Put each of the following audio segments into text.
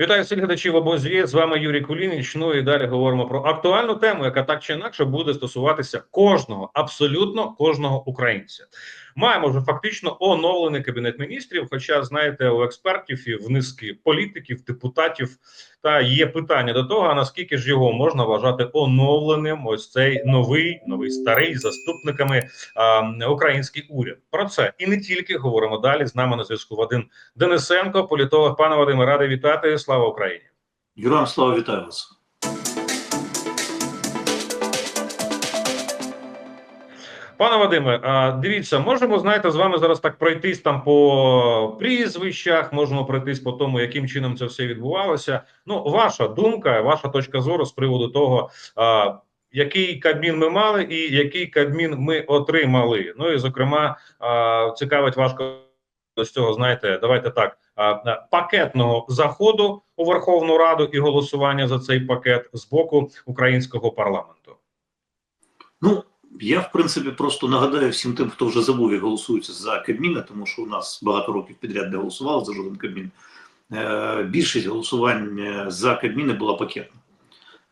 Вітаю всіх глядачів обозві. З вами Юрій Кулініч. Ну і далі говоримо про актуальну тему, яка так чи інакше буде стосуватися кожного, абсолютно кожного українця. Маємо вже фактично оновлений кабінет міністрів. Хоча, знаєте, у експертів і в низки політиків, депутатів та є питання до того, наскільки ж його можна вважати оновленим? Ось цей новий, новий старий заступниками а, український уряд. Про це і не тільки говоримо далі. З нами на зв'язку Вадим Денисенко, політолог. Пане Вадиме, радий вітати. Слава Україні. Героям слава вітаю вас. Пане Вадиме, дивіться, можемо знаєте, з вами зараз так пройтись там по прізвищах, можемо пройтись по тому, яким чином це все відбувалося. Ну, ваша думка, ваша точка зору з приводу того, який кабмін ми мали, і який кабмін ми отримали. Ну і зокрема, цікавить важко з цього, знаєте, давайте так. Пакетного заходу у Верховну Раду і голосування за цей пакет з боку українського парламенту. Ну, я в принципі просто нагадаю всім тим, хто вже забув і голосується за Кабміна, тому що у нас багато років підряд не голосували за жоден Кабмін. Е, більшість голосувань е, за Кабміни була пакетна.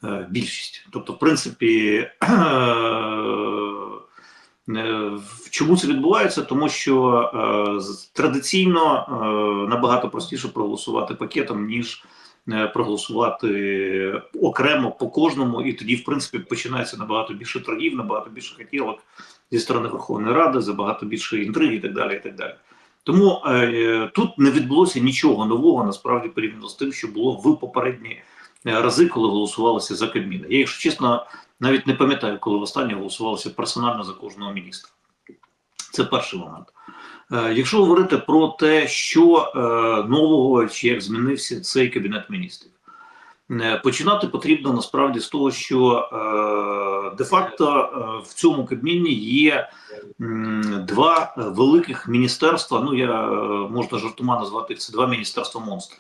Е, більшість. Тобто, в принципі, чому це відбувається? Тому що традиційно набагато простіше проголосувати пакетом, ніж проголосувати окремо по кожному, і тоді, в принципі, починається набагато більше торгів, набагато більше хотілок зі сторони Верховної Ради, забагато більше інтриги і так далі. І так далі. Тому е, тут не відбулося нічого нового насправді порівняно з тим, що було в попередні е, рази, коли голосувалося за Кабміна. Я, якщо чесно, навіть не пам'ятаю, коли востаннє голосувалося персонально за кожного міністра. Це перший момент. Е, Якщо говорити про те, що е, нового чи як змінився цей кабінет міністрів, Е, починати потрібно насправді з того, що де-факто в цьому кабміні є два великих міністерства. Ну я можна жартома назвати це два міністерства монстри.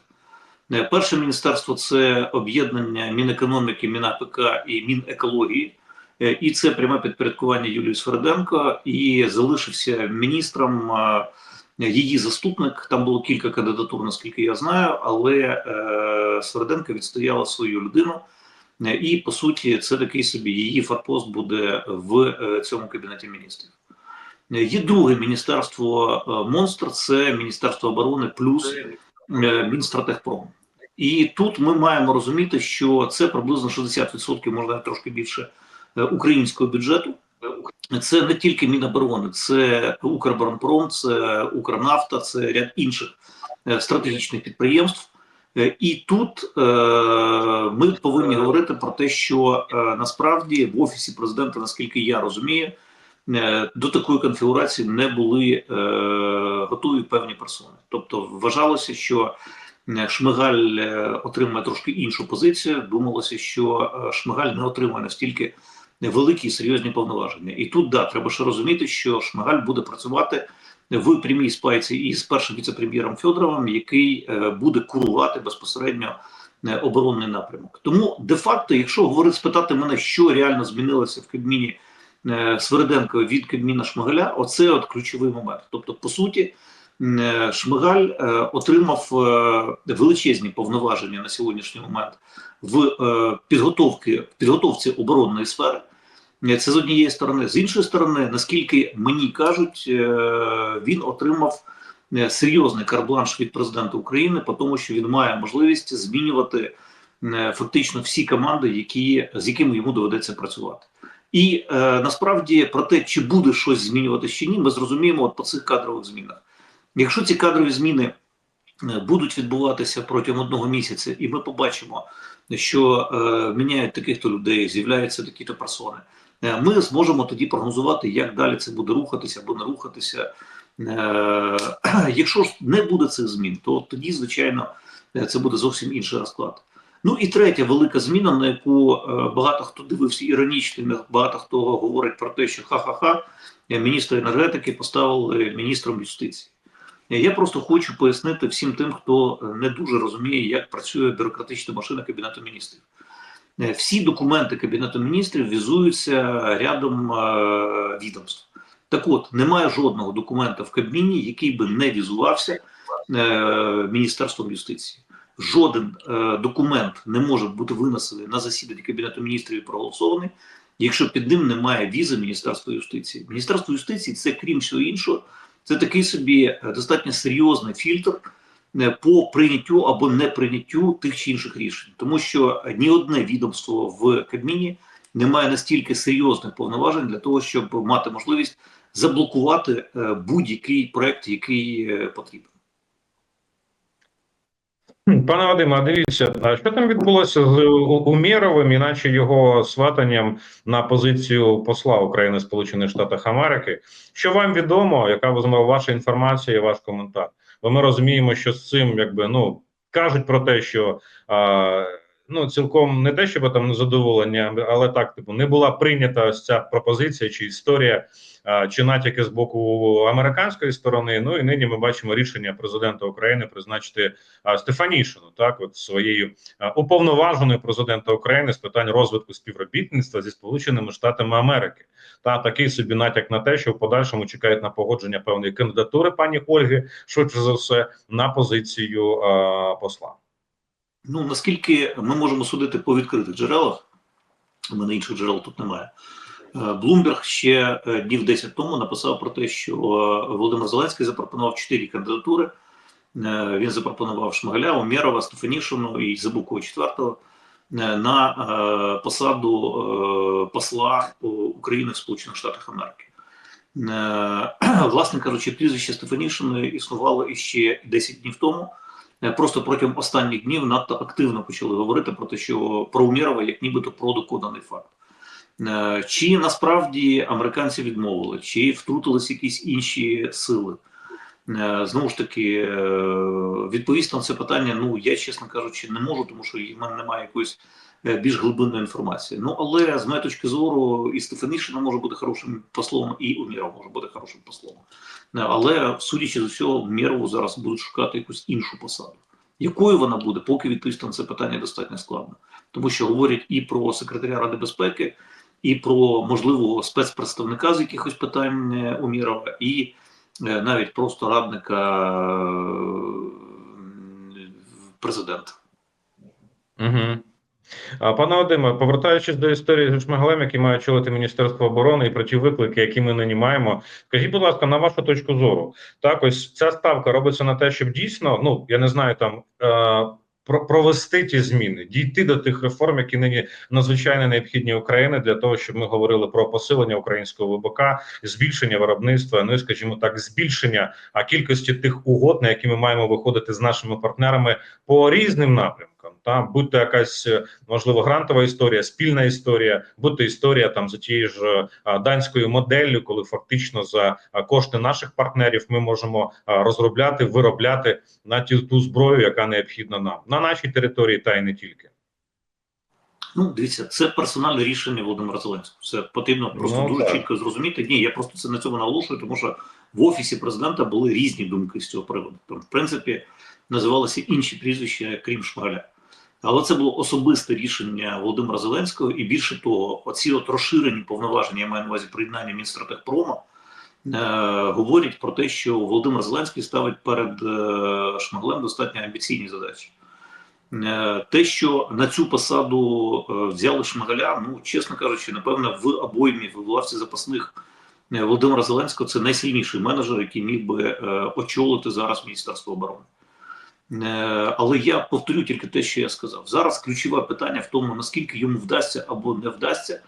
Е, Перше міністерство це об'єднання Мінекономіки, МінАПК і Мінекології. Е, І це пряме підпорядкування Юлії Сверденко, і залишився міністром е, її заступник. Там було кілька кандидатур, наскільки я знаю, але е, Сверденко відстояла свою людину. І по суті, це такий собі її форпост буде в цьому кабінеті міністрів. Є друге міністерство монстр, це Міністерство оборони плюс Мінстратегпром. І тут ми маємо розуміти, що це приблизно 60%, можна трошки більше українського бюджету. Це не тільки Міноборони, це Укрборонпром, це Укрнафта, це ряд інших е, стратегічних підприємств. Е, І тут е, ми повинні говорити про те, що е, насправді в офісі президента, наскільки я розумію, е, до такої конфігурації не були е, готові певні персони. Тобто вважалося, що е, Шмигаль е, отримає трошки іншу позицію. Думалося, що е, Шмигаль не отримає настільки великі і серйозні повноваження. І тут да, треба ще розуміти, що Шмигаль буде працювати в прямій спайці із першим віце-прем'єром Федоровим, який е, буде курувати безпосередньо е, оборонний напрямок. Тому де-факто, якщо говорити спитати мене, що реально змінилося в Кабміні е, Сверденко від Кабміна Шмигаля, оце от ключовий момент. Тобто, по суті, Шмигаль е, отримав е, величезні повноваження на сьогоднішній момент в е, підготовки підготовці оборонної сфери. Е, Це з однієї сторони. З іншої сторони, наскільки мені кажуть, е, він отримав е, серйозний карбланш від президента України, по тому, що він має можливість змінювати фактично всі команди, які, з якими йому доведеться працювати. І насправді про те, чи буде щось змінювати чи ні, ми зрозуміємо от по цих кадрових змінах. Якщо ці кадрові зміни будуть відбуватися протягом одного місяця, і ми побачимо, що міняють таких-то людей, з'являються такі-то персони. Е, Ми зможемо тоді прогнозувати, як далі це буде рухатися або не рухатися. Е, Якщо ж не буде цих змін, то тоді, звичайно, е, це буде зовсім інший розклад. Ну і третя велика зміна, на яку багато хто дивився іронічно, багато хто говорить про те, що ха-ха-ха, міністра енергетики поставили міністром юстиції. Я просто хочу пояснити всім тим, хто не дуже розуміє, як працює бюрократична машина Кабінету міністрів. Е, Всі документи Кабінету міністрів візуються рядом е, відомств. Так от, немає жодного документа в Кабміні, який би не візувався е, Міністерством юстиції. жоден документ не може бути винесений на засіданні Кабінету міністрів і проголосований, якщо під ним немає візи Міністерства юстиції. Міністерство юстиції це, крім всього іншого, це такий собі достатньо серйозний фільтр по прийняттю або неприйняттю тих чи інших рішень, тому що ні одне відомство в Кабміні не має настільки серйозних повноважень для того, щоб мати можливість заблокувати е, будь-який проект, який е, потрібен. Пане Вадиме, а дивіться, а що там відбулося з Умєровим, іначе його сватанням на позицію посла України Сполучених Штатах Америки? Що вам відомо? Яка ваша інформація і ваш коментар? Бо ми розуміємо, що з цим якби ну кажуть про те, що а, ну цілком не те, щоб там незадоволення, але так, типу, не була прийнята ось ця пропозиція чи історія. Чи натяки з боку американської сторони, ну і нині ми бачимо рішення президента України призначити Стефанішину, так от своєю уповноваженою президента України з питань розвитку співробітництва зі Сполученими Штатами Америки. Та такий собі натяк на те, що в подальшому чекають на погодження певної кандидатури пані Ольги, швидше за все, на позицію а, посла. Ну наскільки ми можемо судити по відкритих джерелах, у мене інших джерел тут немає. Блумберг ще е, днів 10 тому написав про те, що е, Володимир Зеленський запропонував чотири кандидатури. Е, Він запропонував Шмигаля, Умєрова, Стефанішину і Забукова четвертого на посаду посла України в Сполучених Штатах Америки. Власне кажучи, прізвище Стефанішиної існувало іще 10 днів тому. Е, Просто протягом останніх днів надто активно почали говорити про те, що про Умєрова як нібито про доконаний факт. Е, Чи насправді американці відмовили, чи втрутились якісь інші сили? Е, Знову ж таки, відповісти на це питання, ну я чесно кажучи, не можу, тому що в мене немає якоїсь більш глибинної інформації. Ну але з моєї точки зору, і Стефанішина може бути хорошим послом, і Умєров може бути хорошим послом. Але судячи з усього, Мєрову зараз будуть шукати якусь іншу посаду. Якою вона буде, поки відповісти на це питання достатньо складно, тому що говорять і про секретаря Ради безпеки, і про можливого спецпредставника з якихось питань е, Умірова, і е, навіть просто радника е, президента. Угу. Пане Вадиме, повертаючись до історії з Шмигалем, який має очолити Міністерство оборони і про ті виклики, які ми нині маємо, скажіть, будь ласка, на вашу точку зору, так ось ця ставка робиться на те, щоб дійсно, ну я не знаю, там е, провести ті зміни, дійти до тих реформ, які нині надзвичайно необхідні Україні для того, щоб ми говорили про посилення українського ВБК, збільшення виробництва, ну і скажімо так, збільшення а кількості тих угод, на які ми маємо виходити з нашими партнерами по різним напрямкам. Та будь то якась е, можливо грантова історія, спільна історія, будь то історія там за тією ж данською моделлю, коли фактично за кошти наших партнерів ми можемо розробляти, виробляти на ті ту зброю, яка необхідна нам на нашій території, та й не тільки. Ну, дивіться, це персональне рішення Володимира Зеленського. Це потрібно просто Ну, дуже так. чітко зрозуміти. Ні, я просто це на цьому наголошую, тому що в офісі президента були різні думки з цього приводу. Там, в принципі, називалися інші прізвища, крім Шмигаля. Але це було особисте рішення Володимира Зеленського, і більше того, оці от розширені повноваження, я маю на увазі приєднання Мінстратегпрома, е, говорять про те, що Володимир Зеленський ставить перед е, Шмигалем достатньо амбіційні задачі. Е, Те, що на цю посаду е, взяли Шмигаля, ну чесно кажучи, напевно, в обоймі в лавці запасних е, Володимира Зеленського це найсильніший менеджер, який міг би е, очолити зараз Міністерство оборони. Е, Але я повторю тільки те, що я сказав. Зараз ключове питання в тому, наскільки йому вдасться або не вдасться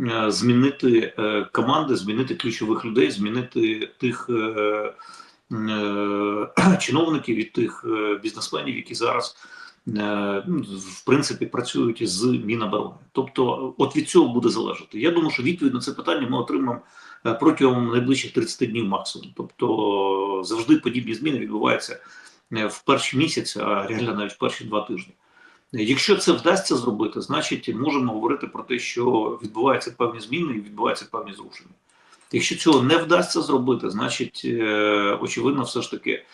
е, змінити е, команди, змінити ключових людей, змінити тих чиновників і тих бізнесменів, які зараз ну, в принципі працюють з Міноборони. Тобто, от від цього буде залежати. Я думаю, що відповідь на це питання ми отримаємо протягом найближчих 30 днів максимум. Тобто завжди подібні зміни відбуваються в перший місяць, а реально навіть в перші два тижні. Якщо це вдасться зробити, значить можемо говорити про те, що відбуваються певні зміни і відбуваються певні зрушення. Якщо цього не вдасться зробити, значить е, очевидно, все ж таки е,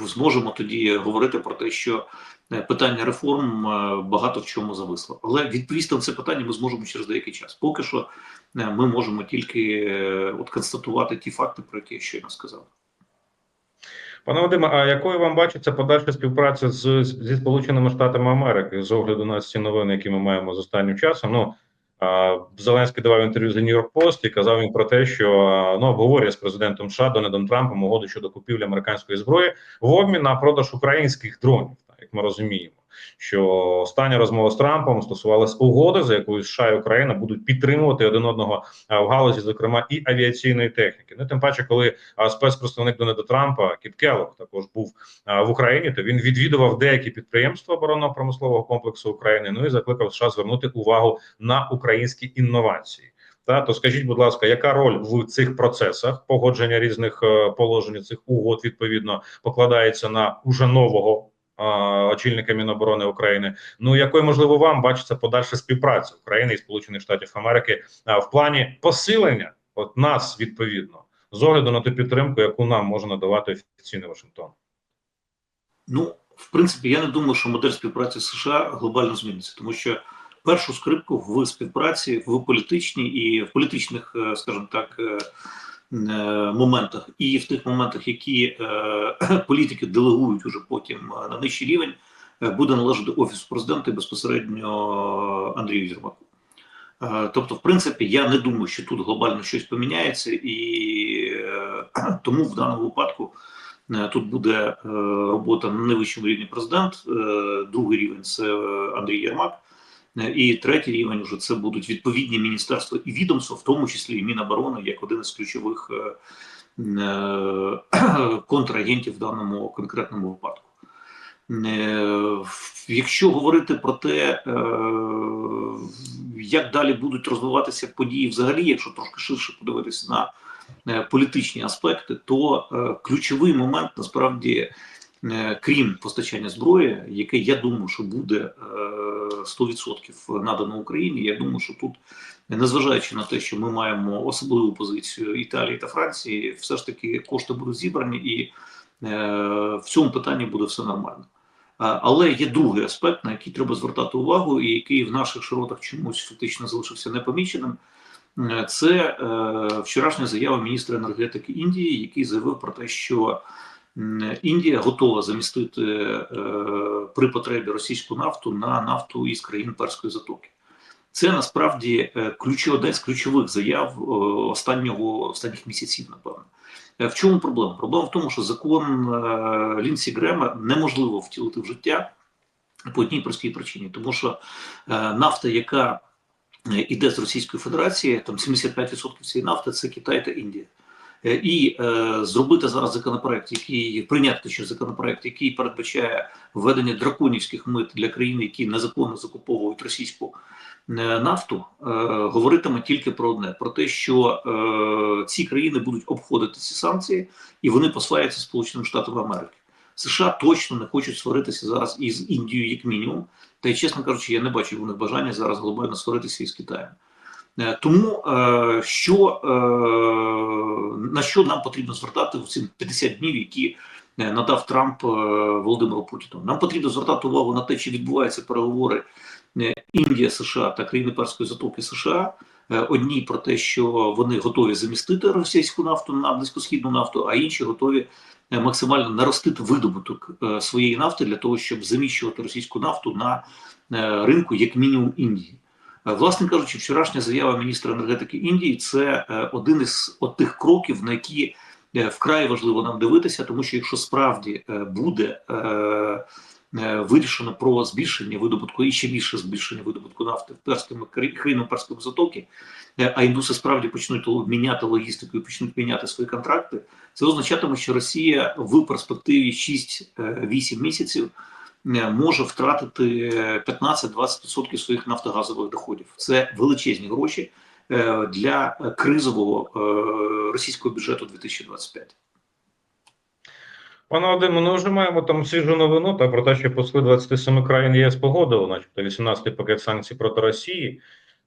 зможемо тоді говорити про те, що е, питання реформ багато в чому зависло. Але відповісти на це питання ми зможемо через деякий час. Поки що ми можемо тільки от констатувати ті факти, про які я щойно сказав. Пане Вадиме, а якою вам бачиться подальша співпраця з зі Сполученими Штатами Америки з огляду на ці новини, які ми маємо з останнім часом? Ну а, Зеленський давав інтерв'ю за Нью-Йорк Пост і казав він про те, що ну обговорює з президентом США Дональдом Трампом угоду щодо купівлі американської зброї в обмін на продаж українських дронів, так, як ми розуміємо. Що остання розмова з Трампом стосувалась угоди, за якою США і Україна будуть підтримувати один одного в галузі, зокрема і авіаційної техніки. Ну тим паче, коли спецпредставник Дональда Трампа Кіт Келлог також був в Україні, то він відвідував деякі підприємства оборонно-промислового комплексу України. Ну і закликав США звернути увагу на українські інновації. Та то скажіть, будь ласка, яка роль в цих процесах погодження різних е, положень цих угод відповідно покладається на уже нового е, очільника Міноборони України? Ну якою можливо вам бачиться подальша співпраця України і Сполучених Штатів Америки в плані посилення от нас відповідно з огляду на ту підтримку, яку нам може надавати офіційний Вашингтон? Ну, в принципі, я не думаю, що модель співпраці США глобально зміниться, тому що першу скрипку в співпраці в політичній і в політичних, е, скажімо так, е, моментах, і в тих моментах, які е, політики делегують уже потім е, на нижчий рівень, е, буде належати офісу президента і безпосередньо Андрію Єрмаку. Е, Тобто, в принципі, я не думаю, що тут глобально щось поміняється, і е, тому в даному випадку е, тут буде е, робота на найвищому рівні президент, е, другий рівень це е, Андрій Єрмак, е, і третій рівень вже це будуть відповідні міністерства і відомства, в тому числі і Міноборони, як один із ключових е, е, контрагентів в даному конкретному випадку. Е, Якщо говорити про те, е, як далі будуть розвиватися події взагалі, якщо трошки ширше подивитися на е, політичні аспекти, то е, ключовий момент насправді, е, крім постачання зброї, яке я думаю, що буде е, 100% надано Україні. Я думаю, що тут, незважаючи на те, що ми маємо особливу позицію Італії та Франції, все ж таки кошти будуть зібрані, і е, в цьому питанні буде все нормально. Але є другий аспект, на який треба звертати увагу, і який в наших широтах чомусь фактично залишився непоміченим. Е, Це е, вчорашня заява міністра енергетики Індії, який заявив про те, що Індія готова замістити е, при потребі російську нафту на нафту із країн Перської затоки. Це насправді е, ключ, одна з ключових заяв е, останнього останніх місяців, напевно. Е, В чому проблема? Проблема в тому, що закон е, Лінсі Грема неможливо втілити в життя по одній простій причині, тому що е, нафта, яка е, іде з Російської Федерації, там 75% цієї нафти це Китай та Індія. Е, І е, зробити зараз законопроект, який прийняти ще законопроект, який передбачає введення драконівських мит для країн, які незаконно закуповують російську е, нафту, говоритиме тільки про одне: про те, що ці країни будуть обходити ці санкції, і вони посваються Сполученим Штатам Америки. США точно не хочуть сваритися зараз із Індією, як мінімум. Та й чесно кажучи, я не бачу в них бажання зараз глобально сваритися із Китаєм. Е, Тому е, що е, на що нам потрібно звертати в ці 50 днів, які надав Трамп Володимиру Путіну? Нам потрібно звертати увагу на те, чи відбуваються переговори Індія, США та країни Перської затоки США. Одні про те, що вони готові замістити російську нафту на близькосхідну нафту, а інші готові максимально наростити видобуток своєї нафти для того, щоб заміщувати російську нафту на ринку, як мінімум Індії. Е, Власне кажучи, вчорашня заява міністра енергетики Індії це е, один із тих кроків, на які е, вкрай важливо нам дивитися, тому що якщо справді буде вирішено про збільшення видобутку і ще більше збільшення видобутку нафти в перському країнам перської затоки, а індуси справді почнуть міняти логістику і почнуть міняти свої контракти, це означатиме, що Росія в перспективі 6-8 місяців може втратити е, 15-20% своїх нафтогазових доходів. Це величезні гроші е, для е, кризового е, російського бюджету 2025. Пане Вадиме, ми вже маємо там свіжу новину та про те, що посли 27 країн ЄС погодили, начебто 18-й пакет санкцій проти Росії.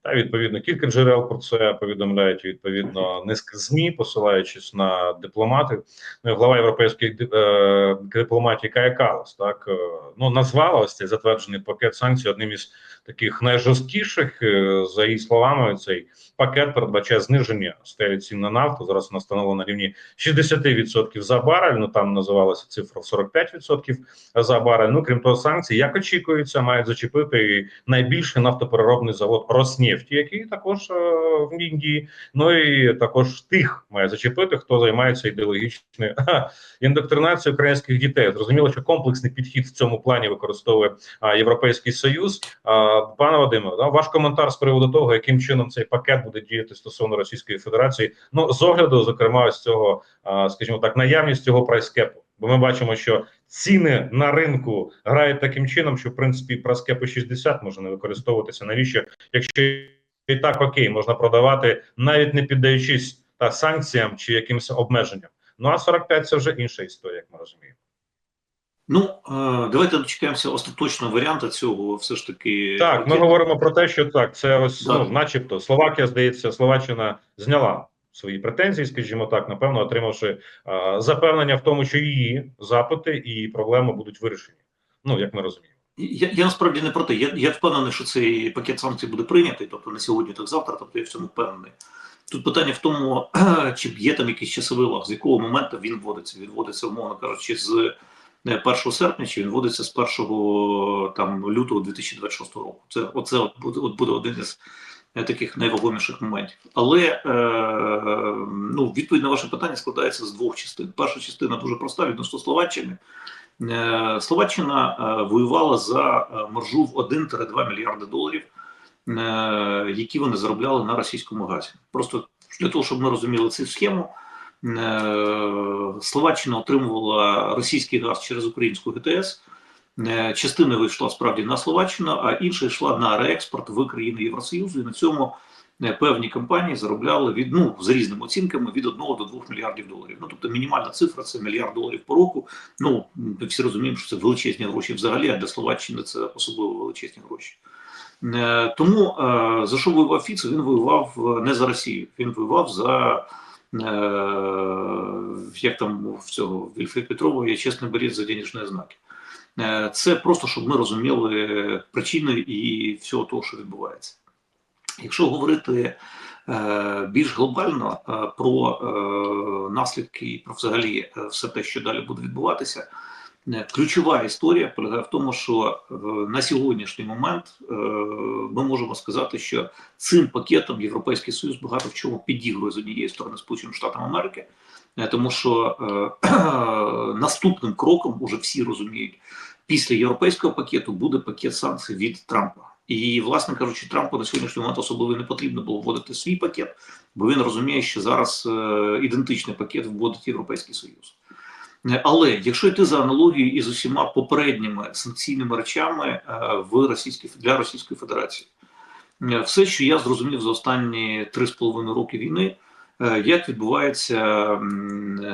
Та відповідно кілька джерел про це повідомляють. Відповідно, низка змі, посилаючись на дипломатів. Ну глава європейської е, дипломатії Кая Калас, так е, ну назвала ось цей затверджений пакет санкцій одним із таких найжорсткіших. Е, За її словами, цей пакет передбачає зниження цін на нафту. Зараз вона встановлена на рівні 60% за барель. Ну там називалася цифра в 45% за барель. Ну крім того, санкції, як очікується, мають зачепити найбільший нафтопереробний завод Роснефті, який також е, в Індії. Ну і також тих має зачепити, хто займається ідеологічною індоктринацією українських дітей. Зрозуміло, що комплексний підхід в цьому плані використовує Європейський Союз. Пане Вадиме, ваш коментар з приводу того, яким чином цей пакет буде діяти стосовно Російської Федерації. Ну з огляду, зокрема, з цього, скажімо так, наявність цього прайскепу. Бо ми бачимо, що ціни на ринку грають таким чином, що в принципі праскепу 60 може не використовуватися. Навіщо, якщо і так окей, можна продавати, навіть не піддаючись та санкціям чи якимось обмеженням. Ну а 45 – це вже інша історія, як ми розуміємо. Ну е, давайте дочекаємося остаточного варіанту цього. Все ж таки, Так, ми говоримо про те, що так, це ось, Да. ну, начебто, Словакія, здається, Словаччина зняла свої претензії, скажімо так, напевно, отримавши а, запевнення в тому, що її запити і проблеми будуть вирішені. Ну, як ми розуміємо. Я, я насправді не про те. Я, я впевнений, що цей пакет санкцій буде прийнятий, тобто не сьогодні, так завтра. Тобто я в цьому впевнений. Тут питання в тому, чи є там якийсь часовий лаг, з якого моменту він вводиться. Він вводиться, умовно кажучи, з е, 1 серпня, чи він вводиться з 1 там, лютого 2026 року. Це оце от буде, от буде один із е, таких найвагоміших моментів. Але е, ну, відповідь на ваше питання складається з двох частин. Перша частина дуже проста відносно Словаччини. Е, Словаччина е, воювала за е, маржу в 1-2 мільярди доларів, е, які вони заробляли на російському газі. Просто для того, щоб ми розуміли цю схему, е, Словаччина отримувала російський газ через українську ГТС. Е, Частина вийшла справді на Словаччину, а інша йшла на реекспорт в країни Євросоюзу. І на цьому е, певні компанії заробляли від ну за різними оцінками від 1 до 2 мільярдів доларів. Ну тобто мінімальна цифра це мільярд доларів по року. Ну ми всі розуміємо, що це величезні гроші взагалі, а для Словаччини це особливо величезні гроші. Е, Тому е, за що воював Фіцо? Він воював е, не за Росію, він воював за е, як там в цього Вільфрі Петрова є чесний борець за денежні знаки. Е, Це просто щоб ми розуміли причини і всього того, що відбувається. Якщо говорити е, більш глобально е, про е, наслідки і про взагалі е, все те, що далі буде відбуватися, е, ключова історія полягає в тому, що е, на сьогоднішній момент е, ми можемо сказати, що цим пакетом Європейський Союз багато в чому підігрує з однієї сторони Сполученим Штатам Америки, е, тому що е, наступним кроком уже всі розуміють, після європейського пакету буде пакет санкцій від Трампа. І, власне кажучи, Трампу на сьогоднішній момент особливо не потрібно було вводити свій пакет, бо він розуміє, що зараз е, ідентичний пакет вводить Європейський Союз. Е, Але якщо йти за аналогією із усіма попередніми санкційними речами е, в Російській для Російської Федерації, е, все, що я зрозумів за останні три з половиною роки війни, як відбувається,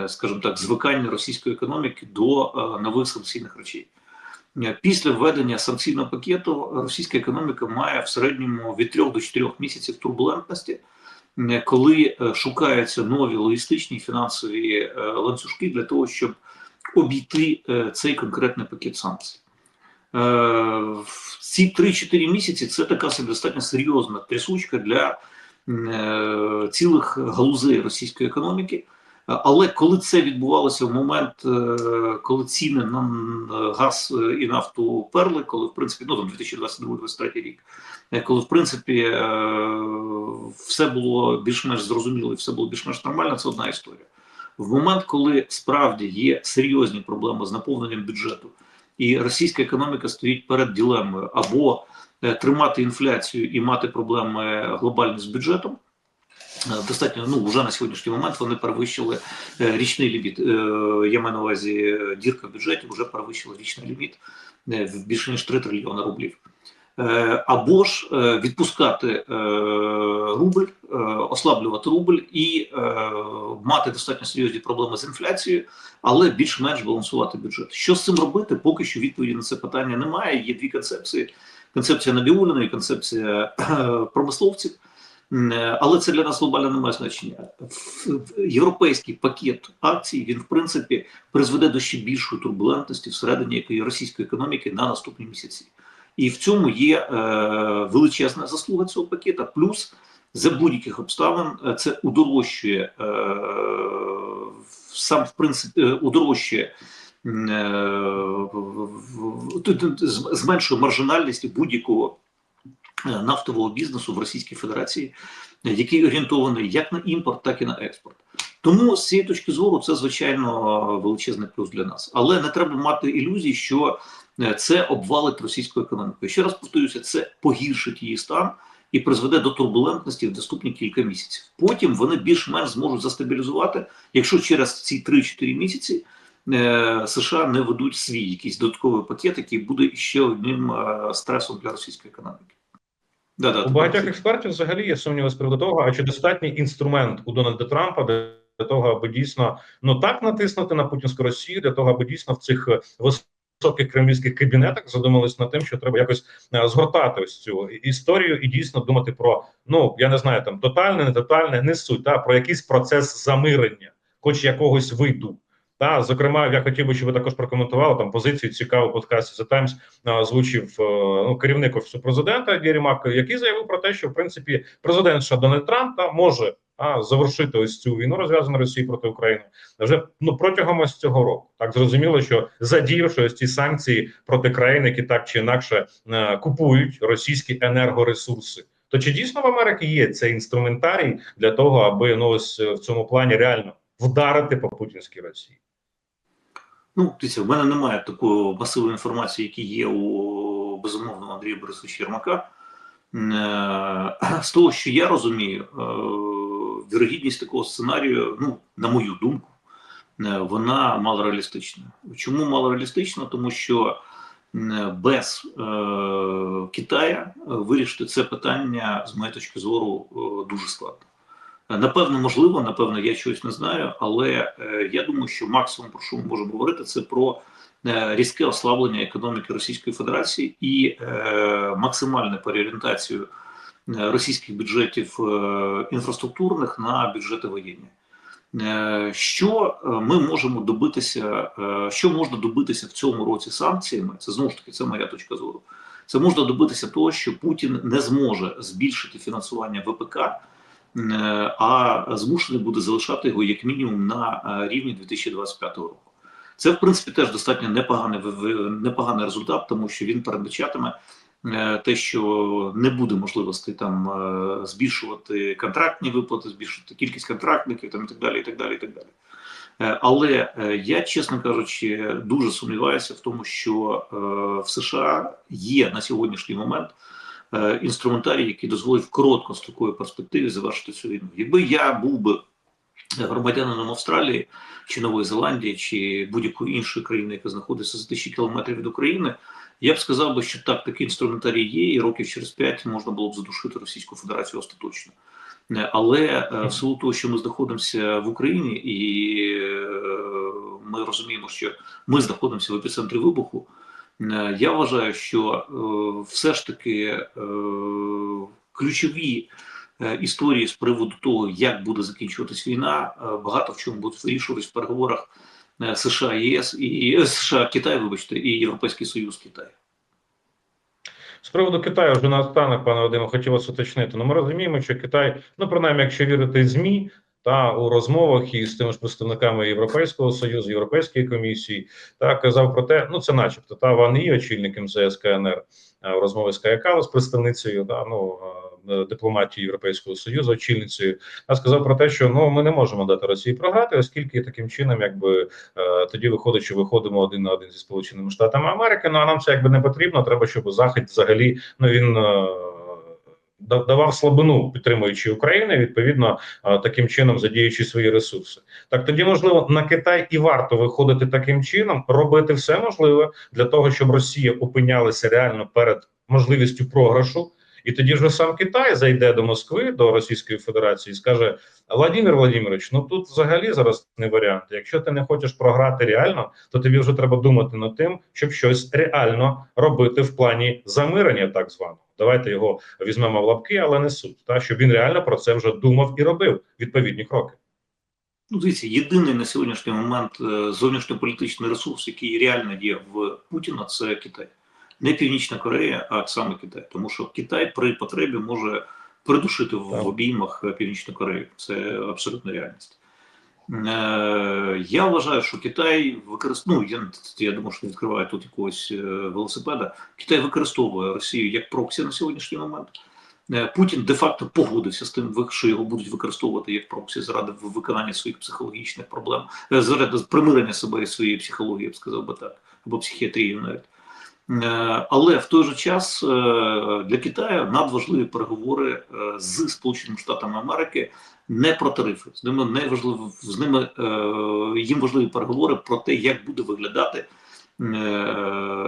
скажімо так, звикання російської економіки до нових санкційних речей. Після введення санкційного пакету російська економіка має в середньому від 3 до 4 місяців турбулентності, коли е, шукаються нові логістичні фінансові е, ланцюжки для того, щоб обійти е, цей конкретний пакет санкцій. В ці 3-4 місяці це така собі достатньо серйозна трясучка для цілих галузей російської економіки. Але коли це відбувалося в момент, коли ціни на газ і нафту перли, коли в принципі ну там 2022-2023 рік, коли в принципі е, все було більш-менш зрозуміло і все було більш-менш нормально, це одна історія. В момент, коли справді є серйозні проблеми з наповненням бюджету, і російська економіка стоїть перед ділемою або е, тримати інфляцію і мати проблеми глобальні з бюджетом. Е, Достатньо ну вже на сьогоднішній момент вони перевищили е, річний ліміт. Е, Я маю на увазі е, дірка в бюджеті вже перевищила річний ліміт е, в більше ніж 3 трильйони рублів. Е, або ж е, відпускати е, рубль, ослаблювати рубль і мати достатньо серйозні проблеми з інфляцією, але більш-менш балансувати бюджет. Що з цим робити? Поки що відповіді на це питання немає. Є дві концепції: концепція Набіуліна і концепція промисловців. Але це для нас глобально не має значення. Європейський пакет акцій він в принципі призведе до ще більшої турбулентності всередині російської економіки на наступні місяці. І в цьому є е, величезна заслуга цього пакета. Плюс за будь-яких обставин е, це удорожчує е, сам в принципі е, удорожчує. е, зменшує маржинальність будь-якого е, нафтового бізнесу в Російській Федерації, який орієнтований як на імпорт, так і на експорт. Тому з цієї точки зору це звичайно величезний плюс для нас. Але не треба мати ілюзій, що це обвалить російську економіку. І ще раз повторюся, це погіршить її стан і призведе до турбулентності в наступні кілька місяців. Потім вони більш-менш зможуть застабілізувати, якщо через ці 3-4 місяці. е, США не ведуть свій якийсь додатковий пакет, який буде ще одним е, стресом для російської економіки. Да, да, У багатьох прав. експертів взагалі є сумніви з приводу того, а чи достатній інструмент у Дональда Трампа для того, аби дійсно ну так натиснути на путінську Росію, для того, аби дійсно в цих е, високих кремлівських кабінетах задумались над тим, що треба якось е, згортати ось цю історію і дійсно думати про ну я не знаю, там тотальне, не тотальне, не суть та про якийсь процес замирення, хоч якогось виду. Та зокрема, я хотів би, щоб ви також прокоментували там позицію цікаву подкасті The Times е, озвучив е, ну, керівник офісу президента Гері Мак, який заявив про те, що в принципі президент США Дональд Трамп та може а, завершити ось цю війну розв'язану Росії проти України вже ну протягом ось цього року. Так зрозуміло, що задіявши ось ці санкції проти країн, які так чи інакше е, купують російські енергоресурси. То чи дійсно в Америці є цей інструментарій для того, аби ну ось е, в цьому плані реально вдарити по путінській Росії? Ну, дивіться, в мене немає такої масивної інформації, які є у безумовно Андрія Борисовича Єрмака. Е, З того, що я розумію, е, вірогідність такого сценарію, ну, на мою думку, е, вона малореалістична. Чому малореалістична? Тому що е, без е, Китая вирішити це питання, з моєї точки зору, е, дуже складно. Напевно, можливо, напевно, я чогось не знаю, але е, я думаю, що максимум про що ми можемо говорити, це про е, різке ослаблення економіки Російської Федерації і е, максимальну переорієнтацію е, російських бюджетів інфраструктурних на бюджети воєнні. Що е, ми можемо добитися, що можна добитися в цьому році санкціями? Це знову ж таки це моя точка зору. Це можна добитися того, що Путін не зможе збільшити фінансування ВПК. Е, а змушений буде залишати його як мінімум на е, рівні 2025 року. Це, в принципі, теж достатньо непоганий, непоганий результат, тому що він передбачатиме те, що не буде можливості там е, збільшувати контрактні виплати, збільшувати кількість контрактників там, і так далі. і так далі, і так далі. Е, Але е, я, чесно кажучи, дуже сумніваюся в тому, що е, в США є на сьогоднішній момент е, інструментарій, який дозволить в короткостроковій перспективі завершити цю війну. Якби я був би громадянином Австралії чи Нової Зеландії, чи будь-якої іншої країни, яка знаходиться за тисячі кілометрів від України, я б сказав би, що так, такий інструментарій є, і років через п'ять можна було б задушити Російську Федерацію остаточно. Е, Але е, в силу того, що ми знаходимося в Україні, і е, ми розуміємо, що ми знаходимося в епіцентрі вибуху. Я вважаю, що все ж таки ключові історії з приводу того, як буде закінчуватись війна, багато в чому будуть вирішуватись в переговорах США, ЄС і е, США, Китай, вибачте, і Європейський Союз Китай. З приводу Китаю вже наостанок, пане Вадиме, хотів вас уточнити. Ну, ми розуміємо, що Китай, ну принаймні, якщо вірити ЗМІ, та у розмовах із тими ж представниками Європейського союзу, Європейської комісії, та казав про те, ну це, начебто, та Ван І, очільник МЗС КНР, е, в розмові з Каякало, з представницею да, ну, е, дипломатії Європейського союзу, очільницею, а сказав про те, що ну ми не можемо дати Росії програти, оскільки таким чином, якби е, тоді виходить, що виходимо один на один зі Сполученими Штатами Америки. Ну а нам це якби не потрібно. Треба, щоб Захід взагалі ну він. е, Давав слабину підтримуючи Україну, відповідно е, таким чином задіючи свої ресурси. Так тоді можливо на Китай і варто виходити таким чином, робити все можливе для того, щоб Росія опинялася реально перед можливістю програшу. І тоді вже сам Китай зайде до Москви, до Російської Федерації, і скаже: Владимир Владимирович, ну тут взагалі зараз не варіант. Якщо ти не хочеш програти реально, то тобі вже треба думати над тим, щоб щось реально робити в плані замирення, так званого. Давайте його візьмемо в лапки, але не суть. Та щоб він реально про це вже думав і робив відповідні кроки. Ну, дивіться, єдиний на сьогоднішній момент е, зовнішньополітичний ресурс, який реально є в Путіна, це Китай. Не Північна Корея, а саме Китай. Тому що Китай при потребі може придушити в, в обіймах е, Північну Корею. Це абсолютна реальність. Е, я вважаю, що Китай використовує, ну, я, я думаю, що не відкриваю тут якогось е, велосипеда. Китай використовує Росію як проксі на сьогоднішній момент. Путін де-факто погодився з тим, що його будуть використовувати як проксі заради виконання своїх психологічних проблем, заради примирення себе і своєї психології, я б сказав би так, або психіатрії навіть. Е, Але в той же час е, для Китаю надважливі переговори е, з Сполученими Штатами Америки не про тарифи. З ними не важливо з ними їм важливі переговори про те, як буде виглядати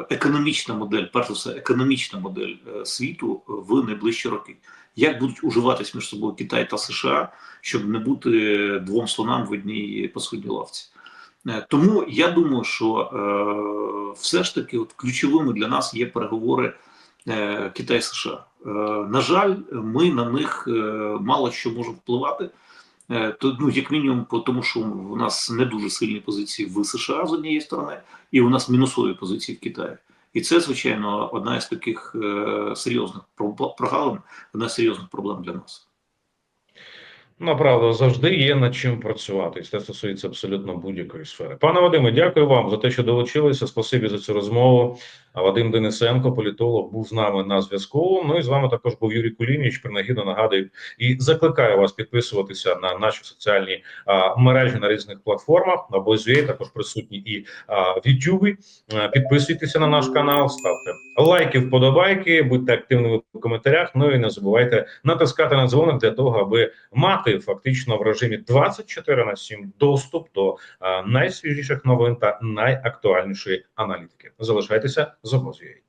економічна модель, перш за все, економічна модель світу в найближчі роки. Як будуть уживатись між собою Китай та США, щоб не бути двом слонам в одній посудній лавці. Е, Тому я думаю, що е, все ж таки от ключовими для нас є переговори е, Китай США. На жаль, ми на них мало що можемо впливати. То, ну, як мінімум, тому, що у нас не дуже сильні позиції в США з однієї сторони, і у нас мінусові позиції в Китаї. І це, звичайно, одна із таких серйозних прогалин, одна з серйозних проблем для нас. Ну, правда, завжди є над чим працювати, і це стосується абсолютно будь-якої сфери. Пане Вадиме, дякую вам за те, що долучилися. Спасибі за цю розмову. Вадим Денисенко, політолог, був з нами на зв'язку. Ну і з вами також був Юрій Кулініч. Принагідно нагадую і закликаю вас підписуватися на наші соціальні а, мережі на різних платформах. На Бозі також присутні і а, в Ютубі. Підписуйтеся на наш канал, ставте лайки, вподобайки, будьте активними в коментарях. Ну і не забувайте натискати на дзвоник для того, аби мати фактично в режимі 24 на 7 доступ до а, найсвіжіших новин та найактуальнішої аналітики. Залишайтеся з somos gay.